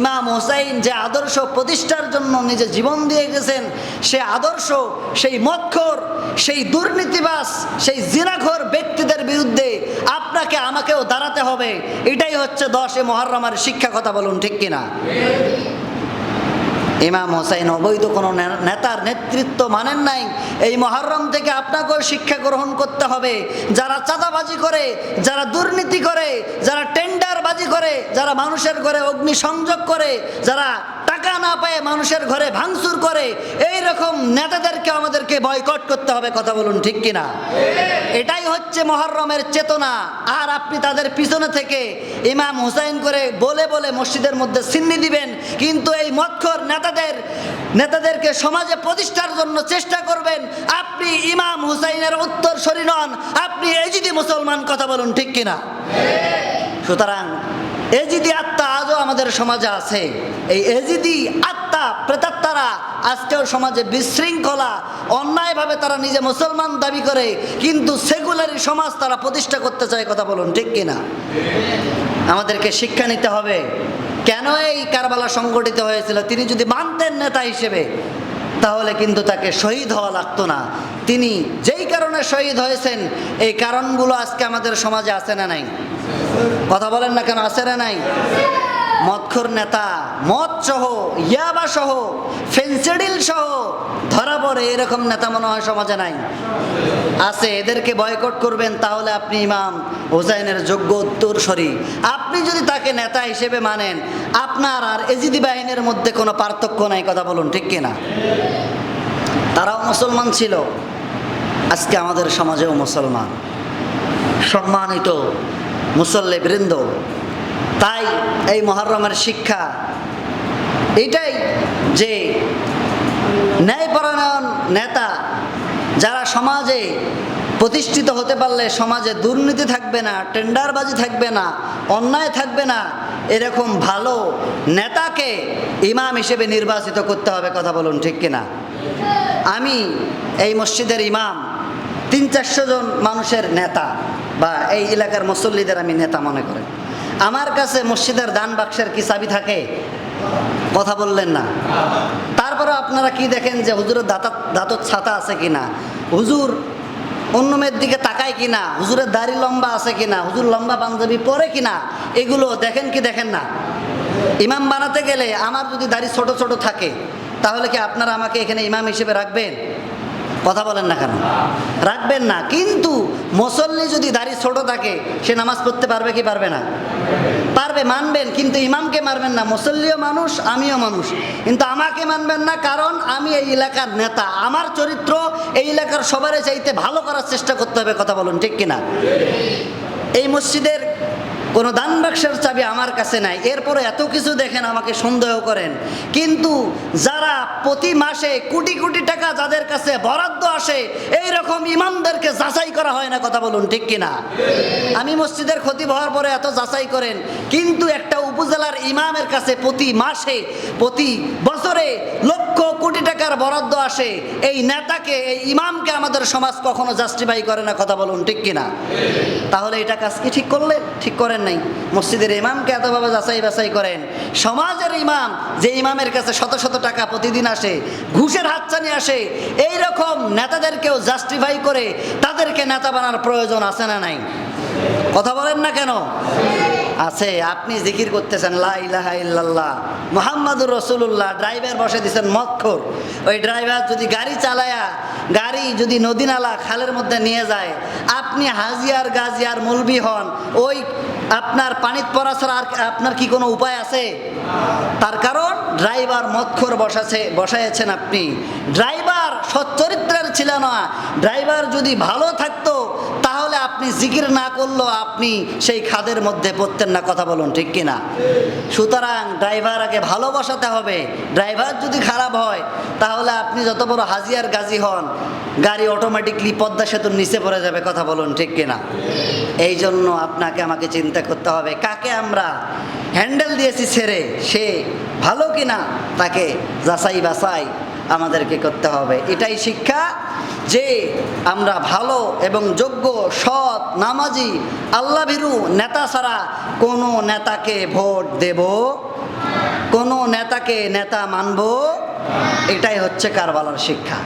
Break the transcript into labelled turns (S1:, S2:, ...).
S1: ইমাম হোসাইন যে আদর্শ প্রতিষ্ঠার জন্য নিজে জীবন দিয়ে গেছেন, সে আদর্শ, সেই মক্ষর, সেই দুর্নীতিবাস, সেই জিনাঘর ব্যক্তিদের বিরুদ্ধে আপনাকে, আমাকেও দাঁড়াতে হবে। এটাই হচ্ছে দশে মহারমার শিক্ষা কথা বলুন ঠিক কিনা? ইমাম হোসাইন অবৈধ কোনো নেতার নেতৃত্ব মানেন নাই। এই মহরম থেকে আপনাকেও শিক্ষা গ্রহণ করতে হবে। যারা চাঁদাবাজি করে, যারা দুর্নীতি করে, যারা টেন্ডারবাজি করে, যারা মানুষের ঘরে অগ্নি সংযোগ করে, যারা টাকা না পায় মানুষের ঘরে ভাঙচুর করে এই রকম নেতাদেরকে আমাদেরকে বয়কট করতে হবে, কথা বলুন ঠিক কিনা? এটাই হচ্ছে মহরমের চেতনা। আর আপনি তাদের পিছনে থেকে ইমাম হুসাইন করে বলে বলে মসজিদের মধ্যে সিন্নি দিবেন, কিন্তু এই মৎখর নেতাদের, নেতাদেরকে সমাজে প্রতিষ্ঠার জন্য চেষ্টা করবেন, আপনি ইমাম হুসাইনের উত্তর নন, আপনি এজিদি মুসলমান, কথা বলুন ঠিক কিনা? সুতরাং এজিদি আত্মা আজও আমাদের সমাজে আছে। এই এজিদি আত্মা প্রেতাত্মারা আজকেও সমাজে বিশৃঙ্খলা, অন্যায়ভাবে তারা নিজে মুসলমান দাবি করে, কিন্তু সেগুলারই সমাজ তারা প্রতিষ্ঠা করতে চায়, কথা বলুন, ঠিক কিনা আমাদেরকে শিক্ষা নিতে হবে। কেন এই কারবালা সংগঠিত হয়েছিল? তিনি যদি মানতেন নেতা হিসেবে তাহলে কিন্তু তাকে শহীদ হওয়া লাগতো না। তিনি যেই কারণে শহীদ হয়েছেন, এই কারণগুলো আজকে আমাদের সমাজে আছে না নাই? কথা বলেন না কেন, আছে না নাই? মৎখর নেতা মদ সহ ইয়াবা সহ ফেন্সিডিল সহ, ধরা পড়ে এরকম নেতা মনে হয় সমাজে নাই। আছে, এদেরকে বয়কট করবেন, তাহলে আপনি ইমাম, হোসাইনের যোগ্য উত্তরসরি। আপনি যদি তাকে নেতা হিসেবে মানেন, আপনার আর এজিদি বাহিনীর মধ্যে কোনো পার্থক্য নাই, কথা বলুন, ঠিক কিনা? তারাও মুসলমান ছিল, আজকে আমাদের সমাজেও মুসলমান। সম্মানিত মুসল্লি বৃন্দ, তাই এই মহরমের শিক্ষা, এটাই যে ন্যায়পরায়ণ নেতা যারা সমাজে প্রতিষ্ঠিত হতে পারলে সমাজে দুর্নীতি থাকবে না, টেন্ডারবাজি থাকবে না, অন্যায় থাকবে না, এরকম ভালো নেতাকে ইমাম হিসেবে নির্বাচিত করতে হবে কথা বলুন ঠিক কিনা? আমি এই মসজিদের ইমাম, তিন চারশো জন মানুষের নেতা বা এই এলাকার মুসল্লিদের আমি নেতা মনে করি। আমার কাছে মসজিদের দান বাক্সের কি চাবি থাকে? কথা বললেন না। তারপরে আপনারা কি দেখেন যে হুজুরের দাঁতা দাঁতর ছাতা আছে কি না হুজুর অন্য মেয়ের দিকে তাকায় কিনা? হুজুরের দাড়ি লম্বা আছে কিনা? হুজুর লম্বা পাঞ্জাবি পরে কিনা? এগুলো দেখেন কি দেখেন না? ইমাম বানাতে গেলে আমার যদি দাড়ি ছোট ছোট থাকে, তাহলে কি আপনারা আমাকে এখানে ইমাম হিসেবে রাখবেন? কথা বলেন না কেন? রাখবেন না। কিন্তু মুসল্লি যদি দাড়ি ছোট থাকে, সে নামাজ পড়তে পারবে কি পারবে না? পারবে, মানবেন, কিন্তু ইমামকে মারবেন না। মুসল্লিও মানুষ, আমিও মানুষ। কিন্তু আমাকে মানবেন না, কারণ আমি এই এলাকার নেতা। আমার চরিত্র এই এলাকার সবারই চাইতে ভালো করার চেষ্টা করতে হবে, কথা বলুন, ঠিক কিনা? এই মসজিদের কোনো দান বাক্সের চাবি আমার কাছে নাই। এরপরে এত কিছু দেখেন, আমাকে সন্দেহ করেন। কিন্তু যারা প্রতি মাসে কোটি কোটি টাকা যাদের কাছে বরাদ্দ আসে এই রকম ইমামদেরকে যাচাই করা হয় না, কথা বলুন, ঠিক কিনা? আমি মসজিদের ক্ষতি হওয়ার পরে এত যাচাই করেন, কিন্তু একটা উপজেলার ইমামের কাছে প্রতি মাসে, প্রতি বছরে লক্ষ কোটি টাকার বরাদ্দ আসে। এই নেতাকে, এই ইমামকে আমাদের সমাজ কখনো জাস্টিফাই করে না, কথা বলুন, ঠিক কিনা? তাহলে এটা কাজ কি ঠিক করলেন ঠিক করেন নাই। মসজিদের ইমামকে এতভাবে যাচাই বাছাই করেন। সমাজের ইমাম, যে ইমামের কাছে শত শত টাকা প্রতিদিন আসে, ঘুষের হাতছানি আসে এই রকম নেতাদেরকেও জাস্টিফাই করে তাদেরকে নেতা বানার প্রয়োজন আছে না নাই? কথা বলেন না কেন? আছে, আপনি জিকির করতেছেন মোহাম্মদুর রসুল্লাহ ড্রাইভার বসে দিয়েছেন মক্ষর ওই ড্রাইভার যদি গাড়ি চালায়া, গাড়ি যদি নদী নালা, খালের মধ্যে নিয়ে যায়, আপনি হাজিয়ার গাজিয়ার মুলবি হন, ওই আপনার পানিত পড়া ছাড়া আর আপনার কি কোনো উপায় আছে? তার কারণ ড্রাইভার মক্ষর বসাছে বসাইছেন আপনি। ড্রাইভার সচ্চরিত্রের ছিল না। ড্রাইভার যদি ভালো থাকতো, তাহলে আপনি জিকির না করলেও আপনি সেই খাদের মধ্যে পড়তেন না, কথা বলুন, ঠিক কিনা সুতরাং ড্রাইভার আগে ভালোবাসাতে হবে। ড্রাইভার যদি খারাপ হয়, তাহলে আপনি যত বড় হাজিয়ার গাজী হন, গাড়ি অটোমেটিকলি পদ্মা সেতুর নিচে পড়ে যাবে, কথা বলুন, ঠিক কিনা এই জন্য আপনাকে আমাকে চিন্তা করতে হবে, কাকে আমরা হ্যান্ডেল দিয়েছি ছেড়ে? সে ভালো কিনা তাকে যাচাই বাছাই আমাদেরকে করতে হবে। এটাই শিক্ষা যে আমরা ভালো এবং যোগ্য, সৎ, নামাজি আল্লাহ ভীরু নেতা ছাড়া কোনো নেতাকে ভোট দেব, কোনো নেতাকে নেতা মানব, এটাই হচ্ছে কারবালার শিক্ষা।